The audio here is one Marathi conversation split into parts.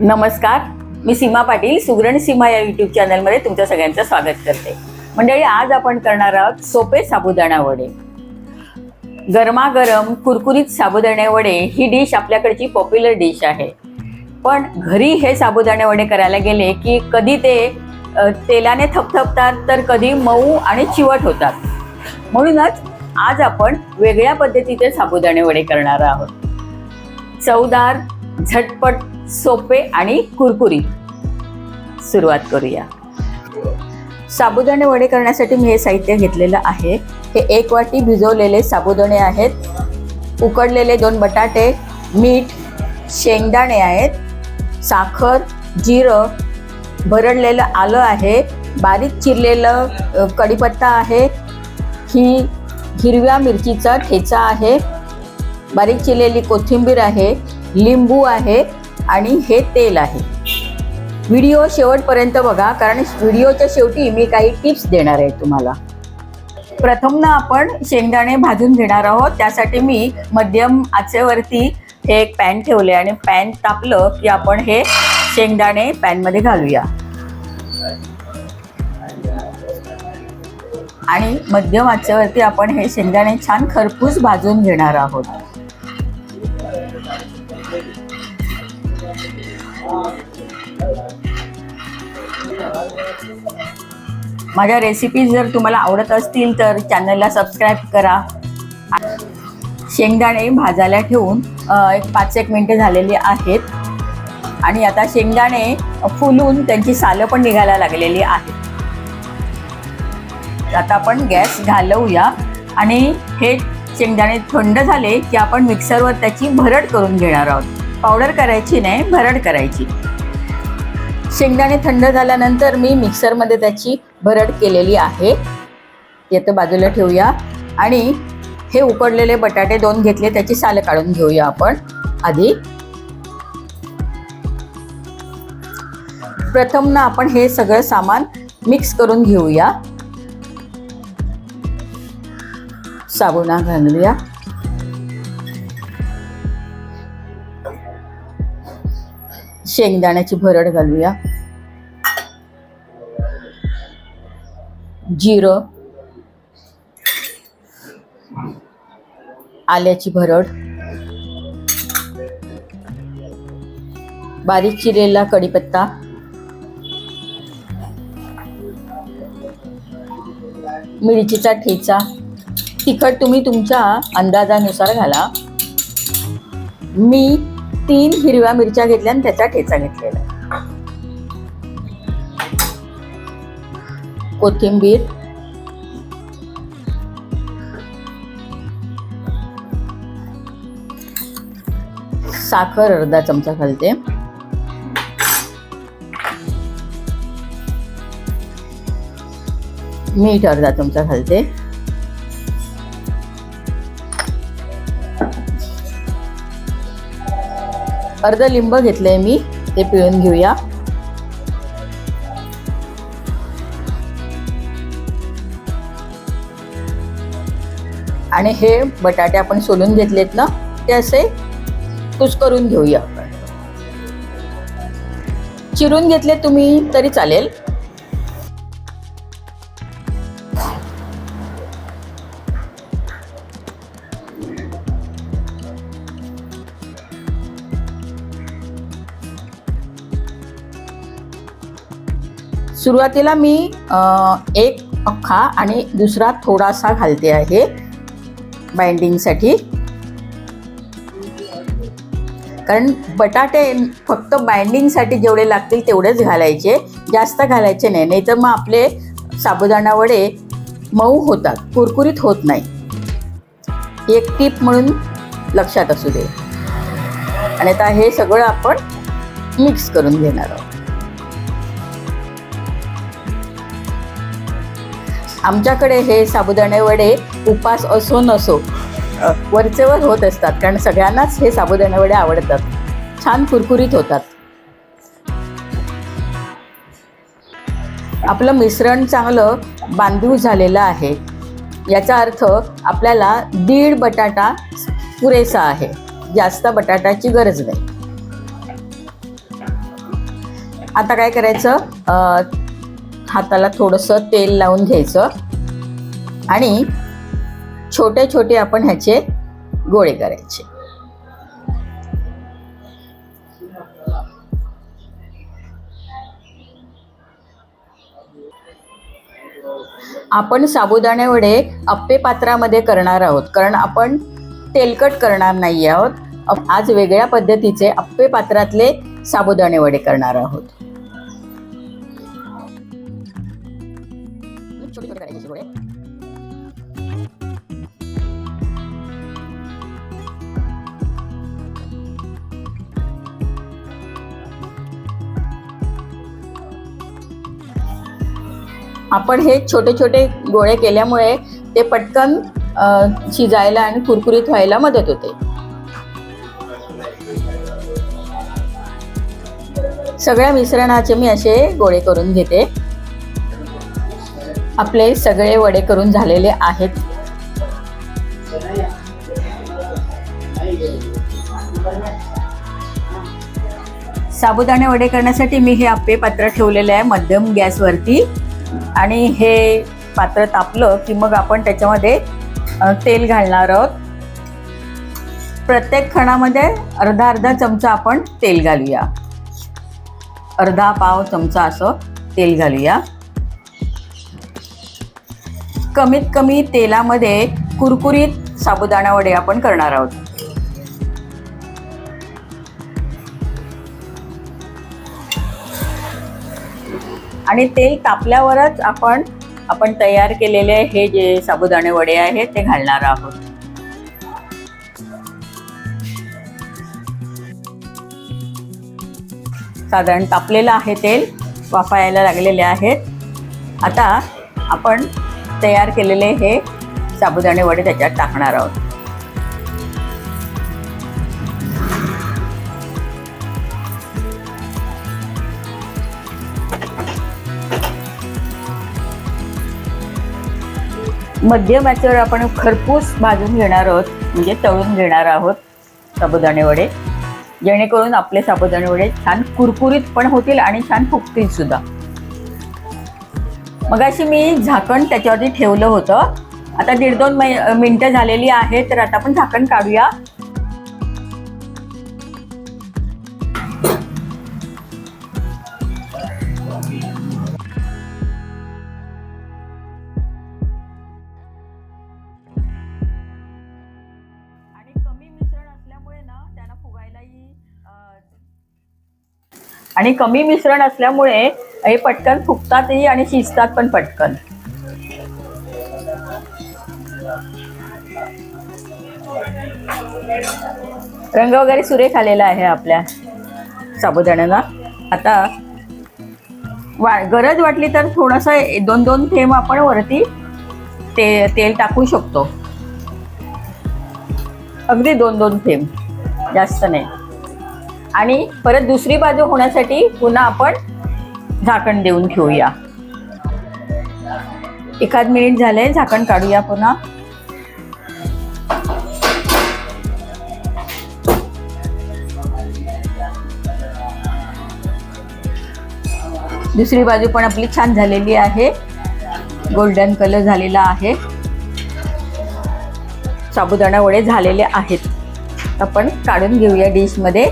नमस्कार. मी सीमा पाटील सुगरण सीमा या यूट्यूब चॅनलमध्ये तुमच्या सगळ्यांचं स्वागत करते. मंडळी आज आपण करणार आहोत सोपे साबुदाणा वडे. गरमागरम कुरकुरीत साबुदाणे वडे ही डिश आपल्याकडची पॉप्युलर डिश आहे. पण घरी हे साबुदाणे वडे करायला गेले की कधी ते तेलाने थपथपतात तर कधी मऊ आणि चिवट होतात. म्हणूनच आज आपण वेगळ्या पद्धतीचे साबुदाणे वडे करणार आहोत. चवदार झटपट सोपे आणि कुरकुरीत. सुरुवात करूया. साबुदाणे वडे करण्यासाठी मी हे साहित्य घेतलेलं आहे. हे एक वाटी भिजवलेले साबुदाणे आहेत. उकडलेले दोन बटाटे मीठ शेंगदाणे आहेत. साखर जिरं भरडलेलं आलं आहे. बारीक चिरलेलं कढीपत्ता आहे. ही हिरव्या मिरचीचा ठेचा आहे. बारीक चिरलेली कोथिंबीर आहे. लिंबू आहे आणि हे तेल आहे. व्हिडिओ शेवटपर्यंत बघा कारण व्हिडिओच्या शेवटी मी काही टिप्स देणार आहे तुम्हाला. प्रथम ना आपण शेंगदाणे भाजून घेणार आहोत. त्यासाठी मी मध्यम आचेवरती हे एक पॅन ठेवले आणि पॅन तापलं की आपण हे शेंगदाणे पॅनमध्ये घालूया. आणि मध्यम आचेवरती आपण हे शेंगदाणे छान खरपूस भाजून घेणार आहोत. माझ्या रेसिपीज जर तुम्हाला आवडत असतील तर चॅनलला सबस्क्राईब करा. शेंगदाणे भाजायला ठेवून एक पाच एक मिनटं झालेली आहेत. आणि आता शेंगदाणे फुलून त्यांची सालं पण निघायला लागलेली आहेत. आता आपण गॅस घालवूया. आणि हे शेंगदाणे थंड झाले की आपण मिक्सरवर त्याची भरड करून घेणार आहोत. पावडर करायची नाही भरड करायची. शेंगदाणे थंड झाल्यानंतर मी मिक्सरमध्ये त्याची भरड केलेली आहे. येतं बाजूला ठेवूया. आणि हे उकडलेले बटाटे दोन घेतले त्याची सालं काढून घेऊया आपण. आधी. प्रथम ना आपण हे सगळं सामान मिक्स करून घेऊया. साबुणा घालूया. शेंगदाण्याची भरड घालूया. जिरं. आल्याची भरड. बारीक चिरलेला कढीपत्ता. मिरचीचा ठेचा. तिखट तुम्ही तुमच्या अंदाजानुसार घाला. मी तीन हिरव्या मिरच्या घेतल्या आणि त्याचा ठेचा घेतलेला कोथिंबीर. साखर अर्धा चमचा घालते. मीठ अर्धा चमचा घालते. अर्ध लिंब घेतलंय मी ते पिळून घेऊया. आणि हे बटाटे आपण सोलून घेतलेत ना ते असे कुसकरून घेऊया. आपण चिरून घेतले तुम्ही तरी चालेल. सुरुवातीला मी एक अख्खा आणि दुसरा थोडासा घालते आहे बाइंडिंगसाठी. कारण बटाटे फक्त बाइंडिंगसाठी जेवढे लागतील तेवढेच घालायचे जास्त घालायचे नाही. नाहीतर मग आपले साबुदाणा वडे मऊ होतात कुरकुरीत होत नाही. एक टीप म्हणून लक्षात असू दे. आणि आता हे सगळं आपण मिक्स करून घेणार आहोत. आमच्याकडे हे साबुदाणे वडे उपास असो नसो वरचेवर होत असतात. कारण सगळ्यांनाच हे साबुदाणे वडे आवडतात. छान कुरकुरीत होतात. आपलं मिश्रण चांगलं बांधून झालेलं आहे. याचा अर्थ आपल्याला दीड बटाटा पुरेसा आहे. जास्त बटाट्याची गरज नाही. आता काय करायचं? हाताला थोडंसं तेल लावून घ्यायचं. आणि छोटे छोटे आपण ह्याचे गोळे करायचे. आपण साबुदाणे वडे अप्पे पात्रामध्ये करणार आहोत कारण आपण तेलकट करणार नाही आहोत. आज वेगळ्या पद्धतीचे अप्पे पात्रातले साबुदाणे वडे करणार आहोत. आपण हे छोटे छोटे गोळे केल्यामुळे ते पटकन शिजायला आणि कुरकुरीत व्हायला मदत होते. सगळ्या मिश्रणाचे मी असे गोळे करून घेते. आपले सगळे वडे करून झालेले आहेत. साबुदाणे वडे करण्यासाठी मी हे आपे पात्र ठेवलेले आहे मध्यम गॅसवरती. आणि हे पात्र तापलं की मग आपण त्याच्यामध्ये तेल घालणार आहोत. प्रत्येक खणामध्ये अर्धा अर्धा चमचा आपण तेल घालूया. अर्धा पाव चमचा असं तेल घालूया. कमीत कमी तेलामध्ये कुरकुरीत साबुदाणा वडे आपण करणार आहोत. आणि तेल तापल्यावरच आपण आपण तयार केलेले हे जे साबुदाणे वडे आहेत ते घालणार आहोत. साधारण तापलेलं आहे तेल वाफायला लागलेले आहेत. आता आपण तयार केलेले हे साबुदाणे वडे त्याच्यात टाकणार आहोत. मध्यम आचेवर आपण खरपूस भाजून घेणार आहोत म्हणजे तळून घेणार आहोत साबुदाणे वडे. जेणेकरून आपले साबुदाणे वडे छान कुरकुरीत पण होतील आणि छान फुगतील सुद्धा. मगाशी मी झाकण त्याच्यावरती ठेवलं होतं. आता दीड दोन मै- झालेली आहे तर आता आपण झाकण काढूया. आणि कमी मिश्रण असल्यामुळे हे पटकन फुगतातही आणि शिजतात पण पटकन. रंग वगैरे सुरेख आलेला आहे आपल्या साबुदाण्याला. आता वा गरज वाटली तर थोडंसं दोन दोन थेंब आपण वरती ते तेल टाकू शकतो. अगदी दोन दोन थेंब जास्त नाही. आणि परत दुसरी बाजू होण्यासाठी पुन्हा आपण झाकण देऊन ठेवूया. एखाद मिनिट झाले झाकण काढूया पुन्हा. दुसरी बाजू पण आपली छान झालेली आहे. गोल्डन कलर झालेला आहे. साबुदाणा वडे झालेले आहेत. आपण काढून घेऊया डिशमध्ये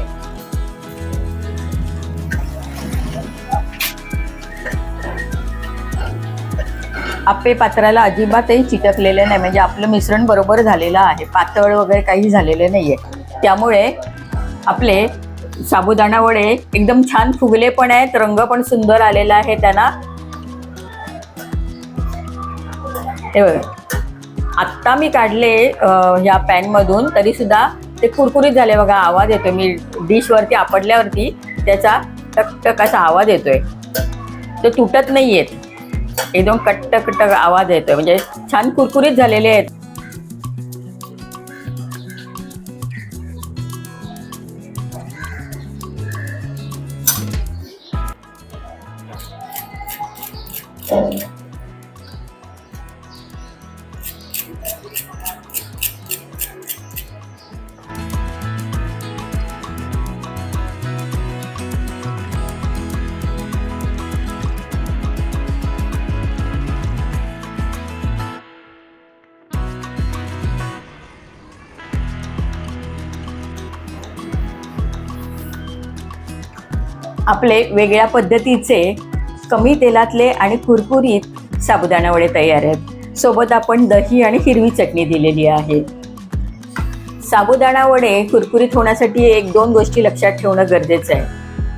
आप्पे पात्राला अजिबातही चिटकलेलं नाही. म्हणजे आपलं मिश्रण बरोबर झालेलं आहे. पातळ वगैरे काही झालेलं नाही आहे त्यामुळे आपले साबुदाणा वडे एकदम छान फुगले पण आहेत. रंग पण सुंदर आलेला आहे त्यांना. ते आत्ता मी काढले ह्या पॅनमधून तरी सुद्धा ते कुरकुरीत झाले. बघा आवाज येतोय. मी डिशवरती आपडल्यावरती त्याचा टक टक असा आवाज येतोय. ते तुटत नाही आहेत एकदम कट्ट कट्ट आवाज येतोय. म्हणजे छान कुरकुरीत झालेले आहेत. आपले वेगळ्या पद्धतीचे कमी तेलातले आणि कुरकुरीत साबुदाणा वडे तयार आहेत. सोबत आपण दही आणि हिरवी चटणी दिलेली आहे. साबुदाणा वडे कुरकुरीत होण्यासाठी एक दोन गोष्टी लक्षात ठेवणं गरजेचं आहे.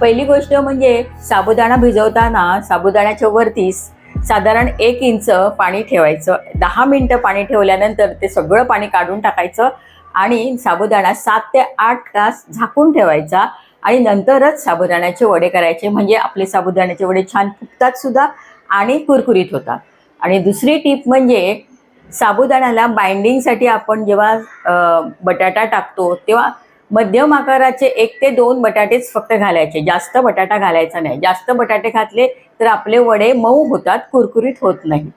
पहिली गोष्ट म्हणजे साबुदाणा भिजवताना साबुदाण्याच्या वरती साधारण एक इंच पाणी ठेवायचं. दहा मिनटं पाणी ठेवल्यानंतर ते सगळं पाणी काढून टाकायचं आणि साबुदाणा सात ते आठ तास झाकून ठेवायचा. आणि नंतरच साबुदाण्याचे वडे करायचे. म्हणजे आपले साबुदाण्याचे वडे छान फुगतात सुद्धा आणि कुरकुरीत होतात. आणि दुसरी टीप म्हणजे साबुदाण्याला बाइंडिंगसाठी आपण जेव्हा बटाटा टाकतो तेव्हा मध्यम आकाराचे एक ते दोन बटाटेच फक्त घालायचे. जास्त बटाटा घालायचा नाही. जास्त बटाटे घातले तर आपले वडे मऊ होतात कुरकुरीत होत नाहीत.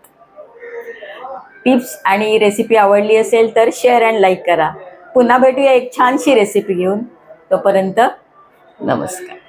टिप्स आणि रेसिपी आवडली असेल तर शेअर अँड लाईक करा. पुन्हा भेटूया एक छानशी रेसिपी घेऊन. तोपर्यंत नमस्कार.